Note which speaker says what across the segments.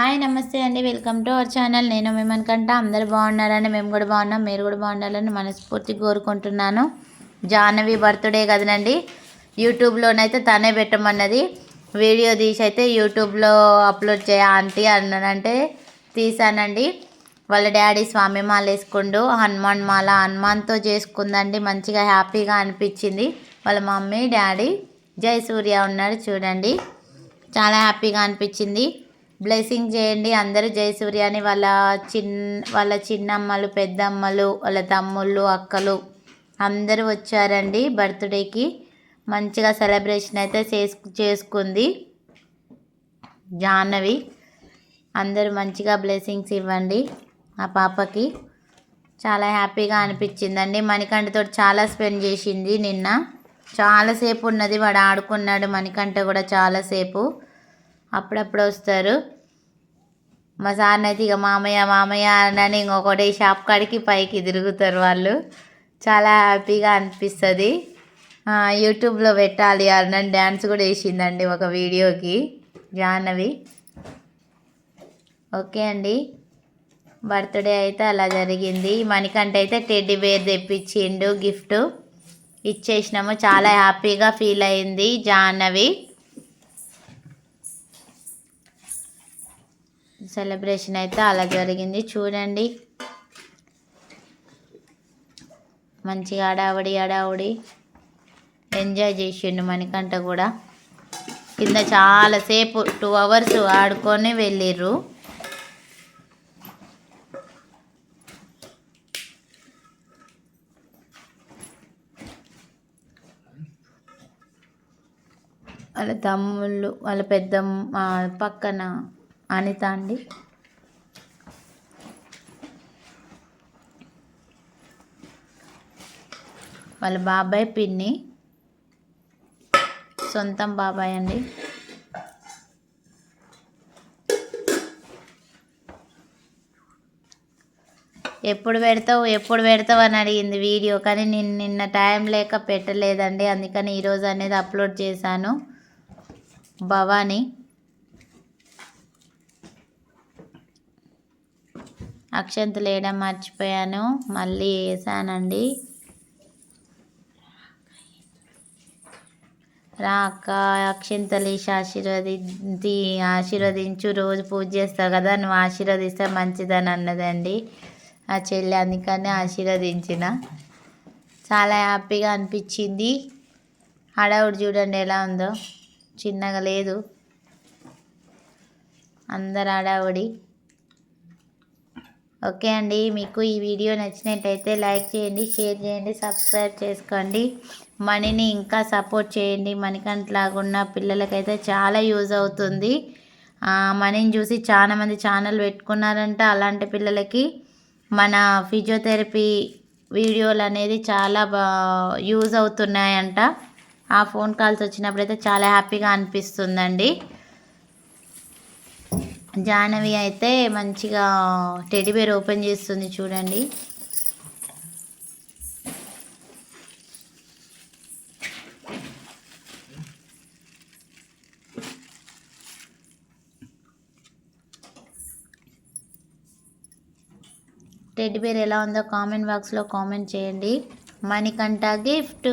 Speaker 1: Hi నమస్తే అండి. Welcome to our channel. నేను మేమనుకంటా అందరు బాగున్నారని మేము కూడా బాగున్నాం. మీరు కూడా బాగుండాలని మనస్ఫూర్తి కోరుకుంటున్నాను. జాహ్నవి బర్త్డే కదనండి. యూట్యూబ్లోనైతే తనే పెట్టమన్నది. వీడియో తీసి అయితే యూట్యూబ్లో అప్లోడ్ చేయ ఆంటీ అన్నానంటే తీసానండి. వాళ్ళ డాడీ స్వామి మాల వేసుకుండు. హనుమాన్ మాల హనుమాన్తో చేసుకుందండి. మంచిగా హ్యాపీగా అనిపించింది. వాళ్ళ మమ్మీ డాడీ జై సూర్య ఉన్నాడు చూడండి. చాలా హ్యాపీగా అనిపించింది. బ్లెస్సింగ్ చేయండి. అందరూ జయసూర్య అని వాళ్ళ చిన్ వాళ్ళ చిన్నమ్మలు పెద్దమ్మలు వాళ్ళ తమ్ముళ్ళు అక్కలు అందరూ వచ్చారండి బర్త్డేకి. మంచిగా సెలబ్రేషన్ అయితే చేసు చేసుకుంది జాహ్నవి. అందరూ మంచిగా బ్లెస్సింగ్స్ ఇవ్వండి ఆ పాపకి. చాలా హ్యాపీగా అనిపించిందండి. మణికంఠతో చాలా స్పెండ్ చేసింది నిన్న. చాలాసేపు ఉన్నది వాడు ఆడుకున్నాడు. మణికంఠ కూడా చాలాసేపు అప్పుడప్పుడు వస్తారు మా సార్ని అయితే ఇక మామయ్య మామయ్య అని ఇంకొకటి షాప్ కాడికి పైకి తిరుగుతారు వాళ్ళు. చాలా హ్యాపీగా అనిపిస్తుంది. యూట్యూబ్లో పెట్టాలి. అన్న డ్యాన్స్ కూడా వేసిందండి ఒక వీడియోకి జాహ్నవి. ఓకే అండి. బర్త్డే అయితే అలా జరిగింది. మనకంటే అయితే టెడ్డీ బేర్ తెప్పించిండు గిఫ్ట్. ఇచ్చేసినాము. చాలా హ్యాపీగా ఫీల్ అయింది జాహ్నవి. సెలబ్రేషన్ అయితే అలా జరిగింది. చూడండి. మంచిగా అడావుడి అడావుడి ఎంజాయ్ చేసిండు మణికంట కూడా. కింద చాలాసేపు టూ అవర్స్ ఆడుకొని వెళ్ళిర్రు. వాళ్ళ తమ్ముళ్ళు వాళ్ళ పెద్ద పక్కన అనిత అండి. వాళ్ళ బాబాయ్ పిన్ని. సొంతం బాబాయ్ అండి. ఎప్పుడు పెడతావు ఎప్పుడు పెడతావు అని అడిగింది వీడియో కానీ నేను నిన్న టైం లేక పెట్టలేదండి. అందుకని ఈరోజు అనేది అప్లోడ్ చేశాను. భవానీ. అక్షంతలు వేయడం మర్చిపోయాను. మళ్ళీ వేసానండి రా అక్క అక్షంతలు వేసి ఆశీర్వదించు. రోజు పూజ చేస్తావు కదా నువ్వు ఆశీర్వదిస్తే మంచిదని అన్నదండి. ఆ చెల్లి అందుకని ఆశీర్వదించిన. చాలా హ్యాపీగా అనిపించింది. హడావుడు చూడండి ఎలా ఉందో. చిన్నగా లేదు. అందరు హడావుడి. ఓకే అండి. మీకు ఈ వీడియో నచ్చినట్టయితే లైక్ చేయండి షేర్ చేయండి సబ్స్క్రైబ్ చేసుకోండి. మనీని ఇంకా సపోర్ట్ చేయండి. మనకంట్లాగున్న పిల్లలకైతే చాలా యూజ్ అవుతుంది. మనీని చూసి చాలామంది ఛానల్ పెట్టుకున్నారంట అలాంటి పిల్లలకి. మన ఫిజియోథెరపీ వీడియోలు అనేది చాలా బా యూజ్ అవుతున్నాయంట. ఆ ఫోన్ కాల్స్ వచ్చినప్పుడైతే చాలా హ్యాపీగా అనిపిస్తుందండి. జాహ్నవి అయితే మంచిగా టెడీబేర్ ఓపెన్ చేస్తుంది చూడండి. టెడ్బేర్ ఎలా ఉందో కామెంట్ బాక్స్లో కామెంట్ చేయండి. మణికంట గిఫ్ట్.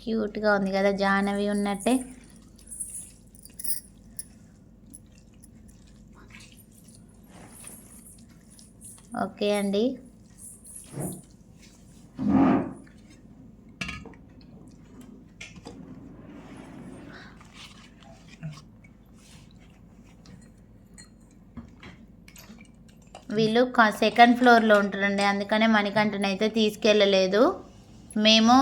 Speaker 1: క్యూట్గా ఉంది కదా జాహ్నవి ఉన్నట్టే. ఓకే అండి. వీళ్ళు సెకండ్ ఫ్లోర్లో ఉంటారండి. అందుకనే మణికంఠనైతే తీసుకెళ్ళలేదు. మేము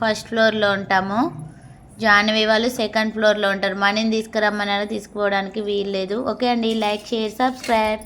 Speaker 1: ఫస్ట్ ఫ్లోర్లో ఉంటాము. జాహ్నవి వాళ్ళు సెకండ్ ఫ్లోర్లో ఉంటారు. మనీని తీసుకురమ్మన్నారు తీసుకుపోవడానికి వీల్లేదు ఓకే అండి. Like share subscribe.